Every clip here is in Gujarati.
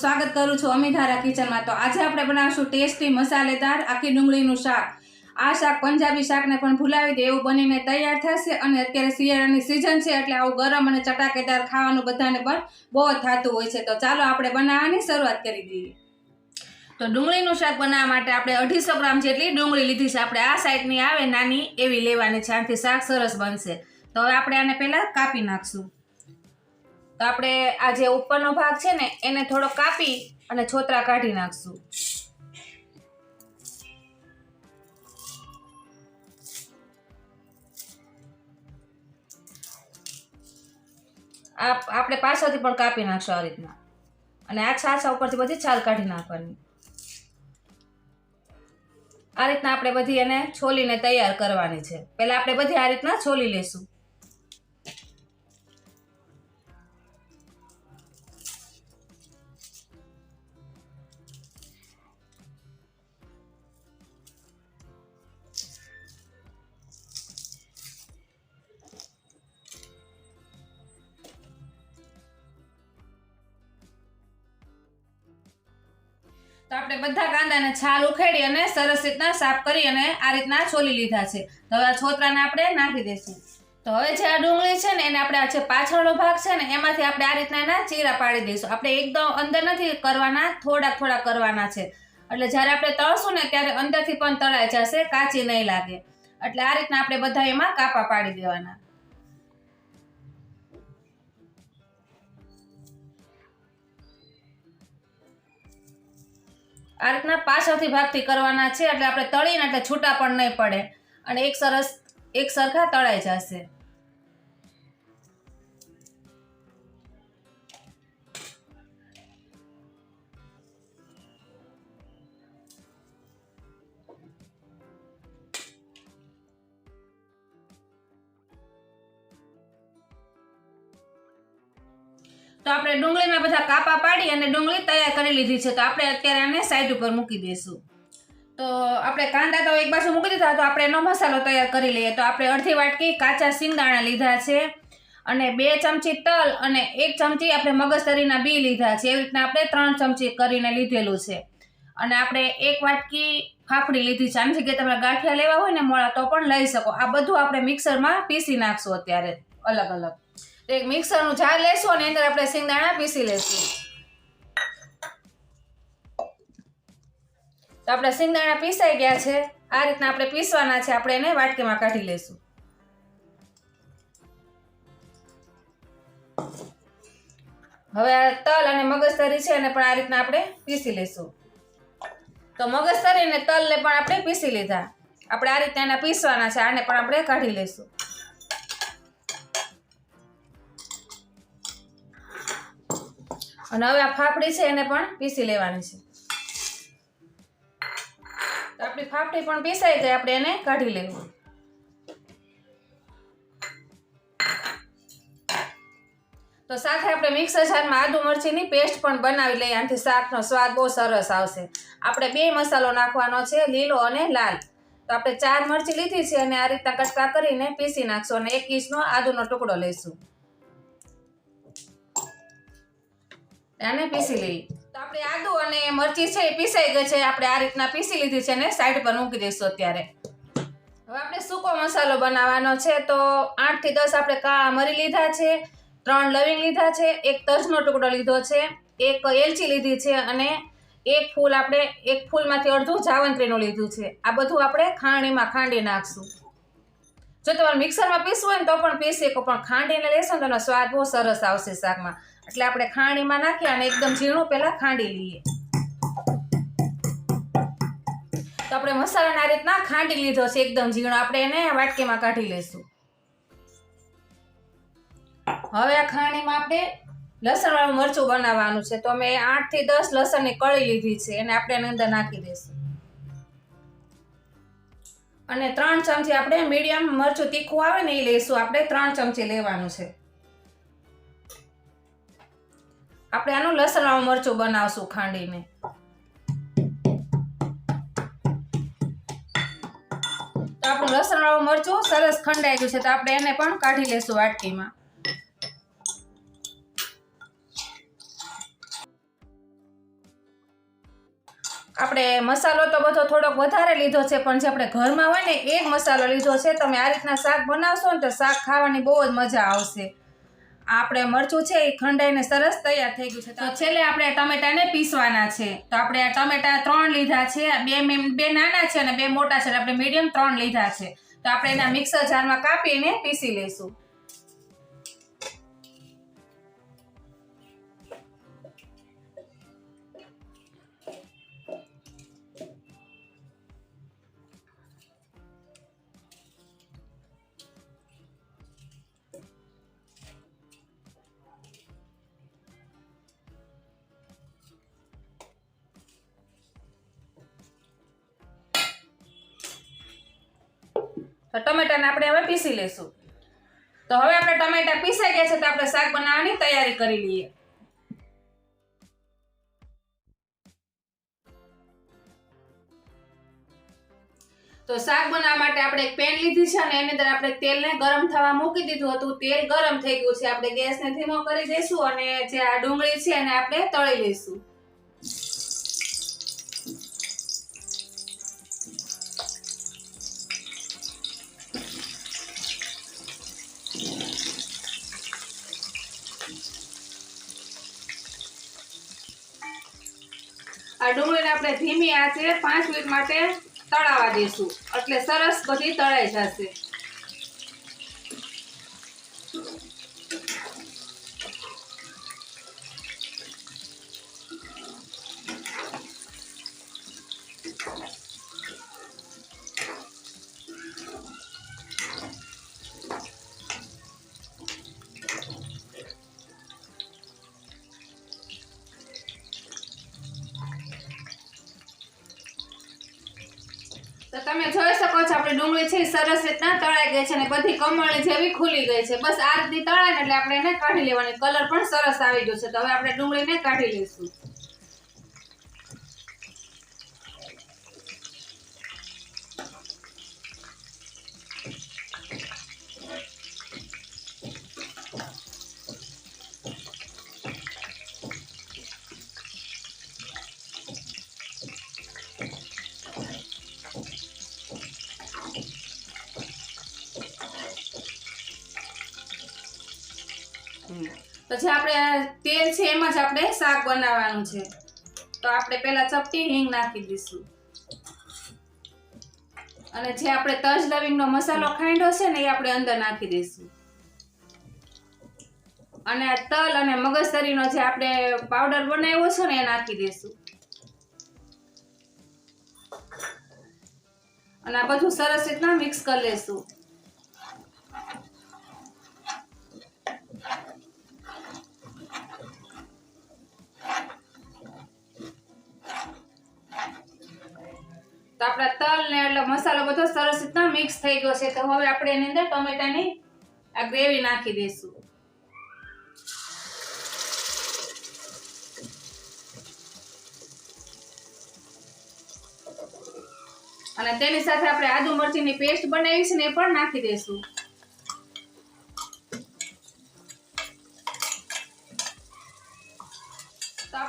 સ્વાગત કરું છું અમીધારા કિચનમાં. તો આજે આપણે બનાવશું ટેસ્ટી મસાલેદાર આખી ડુંગળીનું શાક. આ શાક પંજાબી શાકને પણ ભૂલાવી દે એવું બનીને તૈયાર થશે અને અત્યારે શિયાળાની સિઝન છે એટલે આવું ગરમ અને ચટાકેદાર ખાવાનું બધાને પણ બહુ જ થતું હોય છે. તો ચાલો આપણે બનાવવાની શરૂઆત કરી દઈએ. તો ડુંગળીનું શાક બનાવવા માટે આપણે અઢીસો ગ્રામ જેટલી ડુંગળી લીધી છે. આપણે આ સાઈડની આવે નાની એવી લેવાની છે. આનાથી શાક સરસ બનશે. તો હવે આપણે આને પહેલાં કાપી નાખશું. તો આપણે આ જે ઉપરનો ભાગ છે ને, એને થોડો કાપી અને છોતરા કાઢી નાખશું. આપણે પાછળથી પણ કાપી નાખશું આ રીતના. અને આ છાછા ઉપરથી બધી છાલ કાઢી નાખવાની. આ રીતના આપણે બધી એને છોલીને તૈયાર કરવાની છે. પહેલાં આપણે બધી આ રીતના છોલી લેશું. તો આપણે બધા કાંદાને છાલ ઉખેડી અને સરસ રીતના સાફ કરી અને આ રીતના છોલી લીધા છે. તો હવે આ છોતરાને આપણે નાખી દઈશું. તો હવે જે આ ડુંગળી છે ને એને આપણે આ જે પાછળનો ભાગ છે ને એમાંથી આપણે આ રીતના એના ચીરા પાડી દઈશું. આપણે એકદમ અંદર નથી કરવાના થોડા થોડા કરવાના છે. એટલે જ્યારે આપણે તળશું ને ત્યારે અંદરથી પણ તળાઈ જશે, કાચી નહીં લાગે. એટલે આ રીતના આપણે બધા એમાં કાપા પાડી દેવાના. આ રીતના પાછળથી ભાગથી કરવાના છે, એટલે આપણે તળીને એટલે છૂટા પણ નહીં પડે. અને એક સરસ, એક સરખા તળાઈ જશે. તો આપણે ડુંગળીમાં બધા કાપા પાડી અને ડુંગળી તૈયાર કરી લીધી છે. તો આપણે અત્યારે આને સાઈડ ઉપર મૂકી દઈશું. તો આપણે કાંદા તો એક બાજુ મૂકી દીધા તો આપણે એનો મસાલો તૈયાર કરી લઈએ. તો આપણે અડધી વાટકી કાચા સિંગદાણા લીધા છે અને બે ચમચી તલ અને એક ચમચી આપણે મગજતરીના બી લીધા છે. એવી રીતના આપણે ત્રણ ચમચી કરીને લીધેલું છે. અને આપણે એક વાટકી ફાફડી લીધી છે. આની જગ્યાએ તમે ગાંઠિયા લેવા હોય ને મોળા તો પણ લઈ શકો. આ બધું આપણે મિક્સરમાં પીસી નાખશું અત્યારે અલગ અલગ. એક મિક્સરનું જાર લેશું અને અંદર આપણે સિંગદાણા પીસી લેશું. તો આપણે સિંગદાણા પીસાઈ ગયા છે. આ રીતના આપણે પીસવાના છે. આપણે એને વાટકીમાં કાઢી લેશું. હવે આ તલ અને મગજતરી છે એને પણ આ રીતના આપણે પીસી લેશું. તો મગજતરી અને તલને પણ આપણે પીસી લીધા. આપણે આ રીતના એના પીસવાના છે. આને પણ આપણે કાઢી લેશું. અને હવે આ ફાફડી છે એને પણ પીસી લેવાની છે. તો આપણી ફાફડી પણ પીસાઈ જાય, આપણે એને કાઢી લેવું. તો સાથે આપણે મિક્સર જારમાં આદુ મરચીની પેસ્ટ પણ બનાવી લઈએ, આનાથી શાકનો સ્વાદ બહુ સરસ આવશે. આપણે બે મસાલો નાખવાનો છે, લીલો અને લાલ. તો આપણે ચાર મરચી લીધી છે, અને આ રીતના કટકા કરીને પીસી નાખશું અને એક ઇંચનો આદુનો ટુકડો લઈશું. આને પીસી લઈ. તો આપણે આદુ અને મરચી છે એ પીસાઈ ગઈ છે. આપણે આ રીતના પીસી લીધી છે ને સાઈડ પર મૂકી દઈશું અત્યારે. હવે આપણે સૂકો મસાલો બનાવવાનો છે. તો આઠથી દસ આપણે કાળા મરી લીધા છે ત્રણ લવિંગ લીધા છે એક તજનો ટુકડો લીધો છે એક એલચી લીધી છે અને એક ફૂલ આપણે એક ફૂલમાંથી અડધું જાવંત્રીનું લીધું છે. આ બધું આપણે ખાંડીમાં ખાંડી નાખશું. જો તમારે મિક્સરમાં પીસવું હોય ને તો પણ પીસી શકો પણ ખાંડીને લેશો ને તો સ્વાદ બહુ સરસ આવશે શાકમાં. એટલે આપણે ખાંડીમાં નાખી અને એકદમ ઝીણું પહેલાં ખાંડી લઈએ. તો આપણે મસાલાને રીતના ખાંડી લીધો છે, એકદમ ઝીણો. આપણે એને વાટકીમાં કાઢી લઈશું. હવે આ ખાંડીમાં આપણે લસણવાળું મરચું બનાવવાનું છે. તો મેં આઠથી દસ લસણની કળી લીધી છે એને આપણે એની અંદર નાખી દઈશું. અને ત્રણ ચમચી આપણે મીડિયમ મરચું તીખું આવે ને એ લઈશું. આપણે ત્રણ ચમચી લેવાનું છે. આપણે આનું લસણવાળું મરચું બનાવશું ખાંડીને. આપણું લસણવાળું મરચું સરસ ખંડાઈ ગયું છે, તો આપણે એને પણ કાઢી લેશું વાટકીમાં. આપણે મસાલો તો બધો થોડોક વધારે લીધો છે, પણ જે આપણે ઘરમાં હોય ને, એ મસાલો લીધો છે. તમે આ રીતના શાક બનાવશો ને તો શાક ખાવાની બહુ જ મજા આવશે. આપણે મરચું છે એ ખંડાઈને સરસ તૈયાર થઈ ગયું છે. તો છેલ્લે આપણે ટમેટાને પીસવાના છે. તો આપણે આ ટમેટા ત્રણ લીધા છે. બે બે નાના છે અને બે મોટા છે આપણે મીડિયમ ત્રણ લીધા છે. તો આપણે એના મિક્સર જારમાં કાપીને પીસી લઈશું. તો ટમેટાને આપણે હવે પીસી લઈશું તો હવે આપણે ટમેટા પીસાઈ ગયા છે તો આપણે શાક બનાવવાની તૈયારી કરી લઈએ. તો શાક બનાવવા માટે આપણે એક પેન લીધી છે અને એની અંદર આપણે તેલને ગરમ થવા મૂકી દીધું હતું. તેલ ગરમ થઈ ગયું છે. આપણે ગેસને ધીમો કરી દઈશું અને જે આ ડુંગળી છે એને આપણે તળી લઈશું. ડુંગળીને આપણે ધીમી આંચે પાંચ મિનિટ માટે તળાવા દઈશું. એટલે સરસ બધી તળાઈ જશે. તમે જોઈ શકો છો, આપણે ડુંગળી છે સરસ રીતના તળાઈ ગઈ છે અને બધી કમળ જેવી ખુલી ગઈ છે. બસ આ રીતની તળાય ને એટલે આપણે એને કાઢી લેવાની. કલર પણ સરસ આવી ગયો છે. તો હવે આપણે ડુંગળીને કાઢી લઈશું. પછી આપણે તેલ છે એમાં જ આપણે શાક બનાવવાનું છે. તો આપણે પહેલા ચપટી હિંગ નાખી દઈશું. અને જે આપણે તજ લવિંગનો મસાલો ખાંડ્યો છે ને એ આપણે અંદર નાખી દઈશું. અને તલ અને મગજતરીનો જે આપણે પાવડર બનાવ્યો છે ને એ નાખી દઈશું. અને આ બધું સરસ રીતના મિક્સ કરી લઈશું આપણા તલ ને એટલે મસાલો બધો સરસ રીતના મિક્સ થઈ ગયો છે. તો હવે આપણે એની અંદર ટમેટાની આ ગ્રેવી નાખી દઈશું. અને તેની સાથે આપણે આદુ મરચીની પેસ્ટ બનાવી છે ને એ પણ નાખી દઈશું.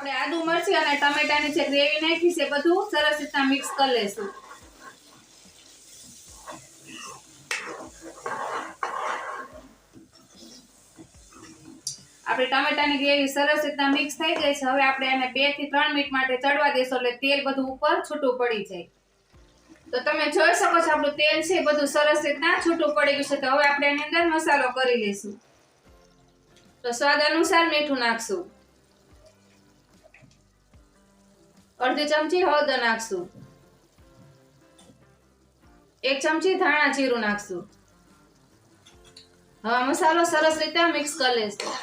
આપણે આદુ મરચી અને ટમેટાની જે ગ્રેવી નાખી છે, બધું સરસ રીતના મિક્સ કરી લઈશું આપણે ટમેટાની ગ્રેવી સરસ રીતના મિક્સ થઈ ગઈ છે. હવે આપણે એને બેથી ત્રણ મિનિટ માટે ચડવા દેશું એટલે તેલ બધું ઉપર છૂટું પડી જાય. તો તમે જોઈ શકો છો, આપણું તેલ છે બધું સરસ રીતના છૂટું પડી ગયું છે. તો હવે આપણે એની અંદર મસાલો કરી લઈશું તો સ્વાદ અનુસાર મીઠું નાખશું. અડધી ચમચી હળદર નાખશું. એક ચમચી ધાણા જીરું નાખશું. હવે મસાલો સરસ રીતે મિક્સ કરી લઈશું.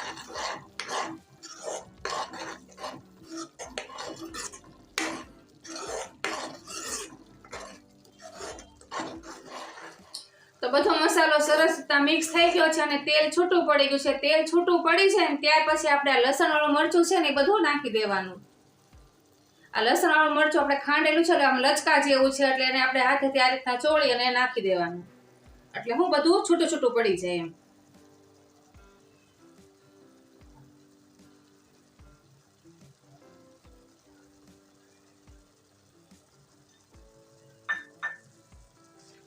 તો બધો મસાલો સરસ મિક્સ થઈ ગયો છે અને તેલ છૂટું પડી ગયું છે. તેલ છૂટું પડી છે ને ત્યાર પછી આપણે લસણ વાળું મરચું છે ને એ બધું નાખી દેવાનું. આ લસણવાળું મરચું આપણે ખાંડેલું છે, એટલે આમ લચકા જેવું છે, એટલે એને આપણે હાથેથી આ રીતના ચોળી અને નાખી દેવાનું. એટલે હું બધું છૂટું છૂટું પડી જાય એમ.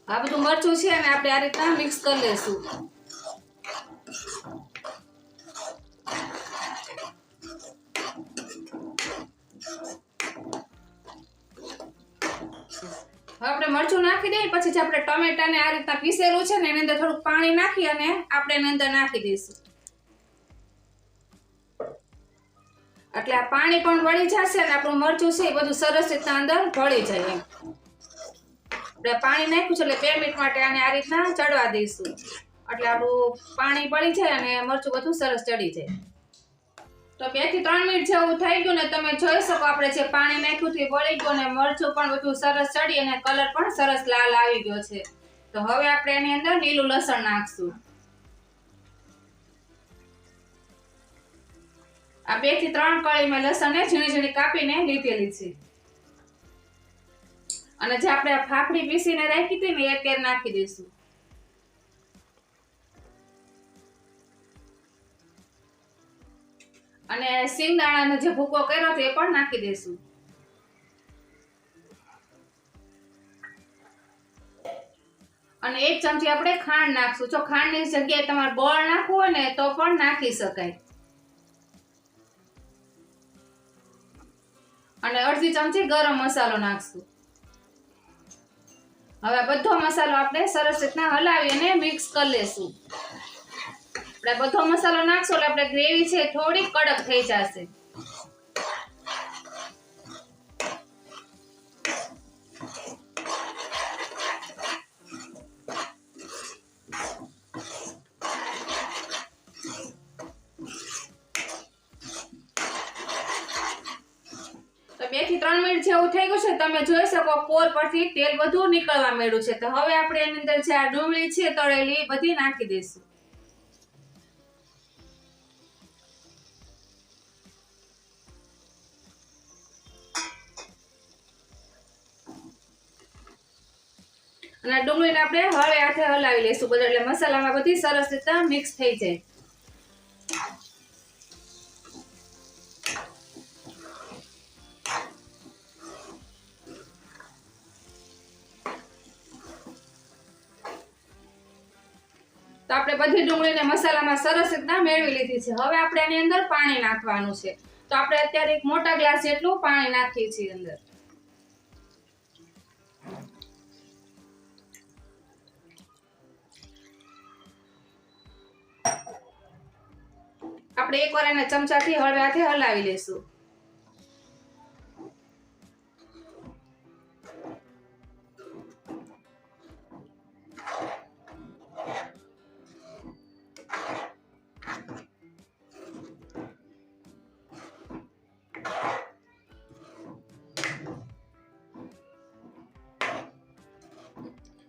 આ બધું મરચું છે અને આપણે આ રીતના મિક્સ કરી લેશું. પછી જે આપણે ટમેટાને આ રીતના પીસેલું છે ને, એની અંદર થોડુંક પાણી નાખી અને આપણે એની અંદર નાખી દઈશું. એટલે આ પાણી પણ વળી જશે અને આપણું મરચું છે એ બધું સરસ રીતના અંદર ભળી જાય આપણે પાણી નાખ્યું છે એટલે બે મિનિટ માટે આને આ રીતના ચડવા દઈશું. એટલે આપણું પાણી પડી જાય અને મરચું બધું સરસ ચડી જાય. તો બેથી ત્રણ મિનિટ જેવું થઈ ગયું ને તમે જોઈ શકો આપણે જે પાણી નાખ્યું થી વળી ગયું ને મરચું પણ બધું સરસ ચડી અને કલર પણ સરસ લાલ આવી ગયો છે. તો હવે આપણે એની અંદર લીલું લસણ નાખશું. આ બેથી ત્રણ કળી મેં લસણને ઝીણી ઝીણી કાપીને લીધેલી છે. અને જે આપણે ફાફડી પીસીને રાખી હતી ને એ અત્યારે નાખી દઈશું. અને સિંગદાણાનો જે ભૂકો કર્યો એ પણ નાખી દઈશું અને એક ચમચી આપણે ખાંડ નાખશું. જો ખાંડની જગ્યાએ તમારે ગોળ નાખવું હોય ને તો પણ નાખી શકાય. અને અડધી ચમચી ગરમ મસાલો નાખશું. હવે બધો મસાલો આપણે સરસ રીતના હલાવી અને મિક્સ કરી લેશું. આપણે બધો મસાલો નાખશું એટલે આપણે ગ્રેવી છે થોડી કડક થઈ જશે. બેથી ત્રણ મિનિટ જેવું થઈ ગયું છે. તમે જોઈ શકો કોર પરથી તેલ બધું નીકળવા માંડ્યું છે. તો હવે આપણે એની અંદર જે આ ડુંગળી છે તળેલી બધી નાખી દઈશું. અને ડુંગળીને આપણે હળે હાથે હલાવી લઈશું બધા, એટલે મસાલામાં બધી સરસ રીતના મિક્સ થઈ જાય. તો આપણે બધી ડુંગળીને મસાલામાં સરસ રીતના મેળવી લીધી છે. હવે આપણે એની અંદર પાણી નાખવાનું છે. તો આપણે અત્યારે એક મોટા ગ્લાસ જેટલું પાણી નાખીએ છીએ અંદર. આપણે એકવાર એને ચમચાથી હળવે હાથે હલાવી લઈશું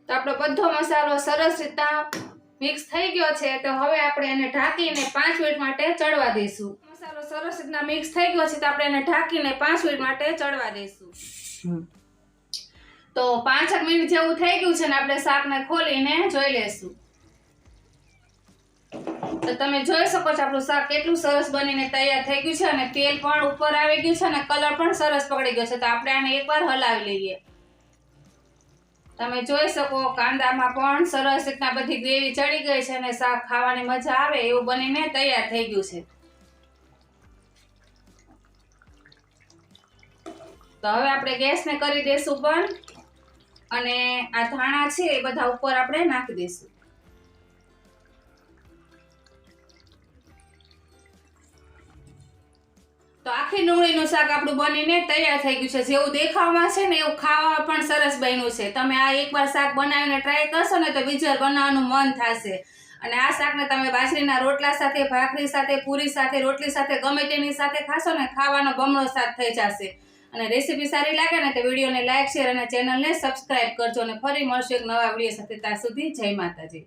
તો આપણો બધો મસાલો સરસ રીતના મિક્સ થઈ ગયો છે તો હવે આપણે એને ઢાંકીને પાંચ મિનિટ માટે ચડવા દઈશું. મસાલો સરસ રીતના મિક્સ થઈ ગયો છે તો આપણે એને ઢાંકીને પાંચ મિનિટ માટે ચડવા દઈશું. તો પાંચ એક મિનિટ જેવું થઈ ગયું છે ને આપણે શાકને ખોલીને જોઈ લેશું તો તમે જોઈ શકો છો આપણું શાક કેટલું સરસ બનીને તૈયાર થઈ ગયું છે અને તેલ પણ ઉપર આવી ગયું છે અને કલર પણ સરસ પકડી ગયો છે તો આપણે આને એકવાર હલાવી લઈએ. તમે જોઈ શકો, કાંદામાં પણ સરસ રીતના બધી ગ્રેવી ચડી ગઈ છે અને શાક ખાવાની મજા આવે એવું બનીને તૈયાર થઈ ગયું છે. તો હવે આપણે ગેસને કરી દઈશું બંધ અને આ ધાણા છે એ બધા ઉપર આપણે નાખી દઈશું તો આખી ડુંગળીનું શાક આપણું બનીને તૈયાર થઈ ગયું છે. જેવું દેખાવમાં છે ને એવું ખાવા પણ સરસ બન્યું છે. તમે આ એકવાર શાક બનાવીને ટ્રાય કરશો ને તો બીજા બનાવવાનું મન થશે. અને આ શાકને તમે બાજરીના રોટલા સાથે, ભાખરી સાથે, પૂરી સાથે, રોટલી સાથે, ગમે તેની સાથે ખાશો ને ખાવાનો બમણો શાક થઈ જશે. અને રેસીપી સારી લાગે ને તો વિડીયોને લાઇક શેર અને ચેનલને સબસ્ક્રાઇબ કરજો. અને ફરી મળશું એક નવા વીડિયો સાથે. ત્યાં સુધી જય માતાજી.